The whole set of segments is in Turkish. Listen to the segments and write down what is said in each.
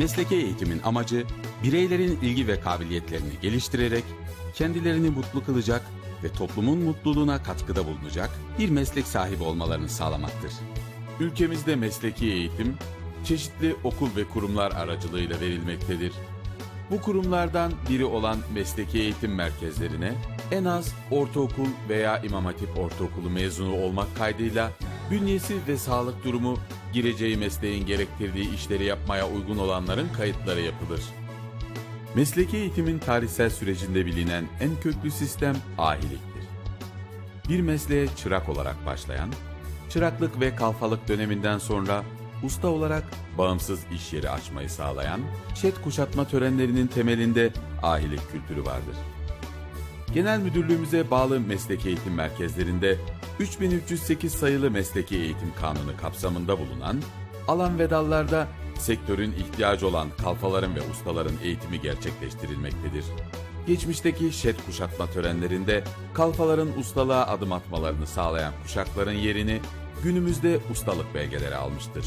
Mesleki eğitimin amacı bireylerin ilgi ve kabiliyetlerini geliştirerek kendilerini mutlu kılacak ve toplumun mutluluğuna katkıda bulunacak bir meslek sahibi olmalarını sağlamaktır. Ülkemizde mesleki eğitim çeşitli okul ve kurumlar aracılığıyla verilmektedir. Bu kurumlardan biri olan mesleki eğitim merkezlerine en az ortaokul veya imam hatip ortaokulu mezunu olmak kaydıyla bünyesi ve sağlık durumu gireceği mesleğin gerektirdiği işleri yapmaya uygun olanların kayıtları yapılır. Mesleki eğitimin tarihsel sürecinde bilinen en köklü sistem ahiliktir. Bir mesleğe çırak olarak başlayan, çıraklık ve kalfalık döneminden sonra usta olarak bağımsız iş yeri açmayı sağlayan, şet kuşatma törenlerinin temelinde ahilik kültürü vardır. Genel Müdürlüğümüze bağlı mesleki eğitim merkezlerinde 3308 sayılı mesleki eğitim kanunu kapsamında bulunan alan ve dallarda sektörün ihtiyacı olan kalfaların ve ustaların eğitimi gerçekleştirilmektedir. Geçmişteki şet kuşatma törenlerinde kalfaların ustalığa adım atmalarını sağlayan kuşakların yerini günümüzde ustalık belgeleri almıştır.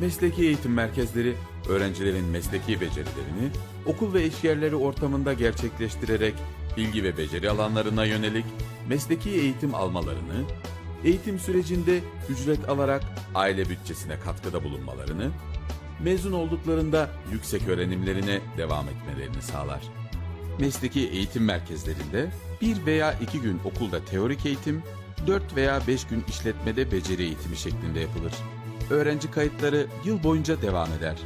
Mesleki eğitim merkezleri öğrencilerin mesleki becerilerini okul ve iş yerleri ortamında gerçekleştirerek bilgi ve beceri alanlarına yönelik mesleki eğitim almalarını, eğitim sürecinde ücret alarak aile bütçesine katkıda bulunmalarını, mezun olduklarında yüksek öğrenimlerine devam etmelerini sağlar. Mesleki eğitim merkezlerinde bir veya iki gün okulda teorik eğitim, 4 veya 5 gün işletmede beceri eğitimi şeklinde yapılır. Öğrenci kayıtları yıl boyunca devam eder.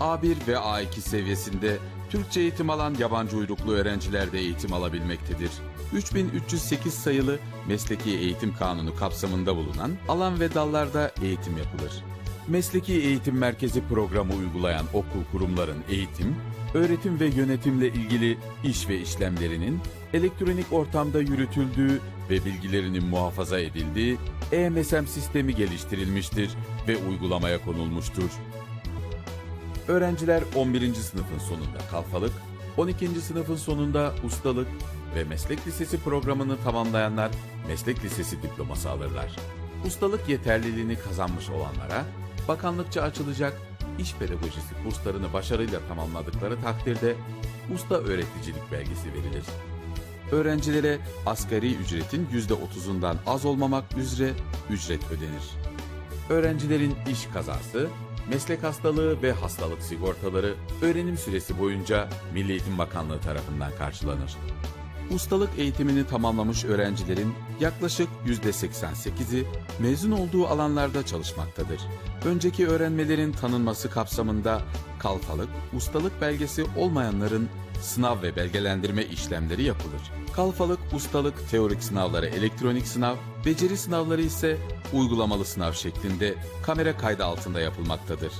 A1 ve A2 seviyesinde Türkçe eğitim alan yabancı uyruklu öğrenciler de eğitim alabilmektedir. 3308 sayılı Mesleki Eğitim Kanunu kapsamında bulunan alan ve dallarda eğitim yapılır. Mesleki Eğitim Merkezi programı uygulayan okul kurumların eğitim, öğretim ve yönetimle ilgili iş ve işlemlerinin elektronik ortamda yürütüldüğü ve bilgilerinin muhafaza edildiği EMSM sistemi geliştirilmiştir ve uygulamaya konulmuştur. Öğrenciler 11. sınıfın sonunda kalfalık, 12. sınıfın sonunda ustalık ve meslek lisesi programını tamamlayanlar meslek lisesi diploması alırlar. Ustalık yeterliliğini kazanmış olanlara bakanlıkça açılacak iş pedagojisi kurslarını başarıyla tamamladıkları takdirde usta öğreticilik belgesi verilir. Öğrencilere asgari ücretin %30'undan az olmamak üzere ücret ödenir. Öğrencilerin iş kazası, meslek hastalığı ve hastalık sigortaları öğrenim süresi boyunca Milli Eğitim Bakanlığı tarafından karşılanır. Ustalık eğitimini tamamlamış öğrencilerin yaklaşık %88'i mezun olduğu alanlarda çalışmaktadır. Önceki öğrenmelerin tanınması kapsamında kalfalık, ustalık belgesi olmayanların sınav ve belgelendirme işlemleri yapılır. Kalfalık, ustalık, teorik sınavları elektronik sınav, beceri sınavları ise uygulamalı sınav şeklinde kamera kaydı altında yapılmaktadır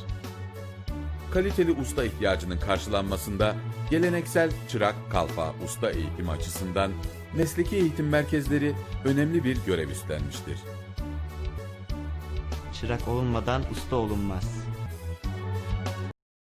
kaliteli usta ihtiyacının karşılanmasında geleneksel çırak kalfa usta eğitimi açısından mesleki eğitim merkezleri önemli bir görev üstlenmiştir. Çırak olunmadan usta olunmaz.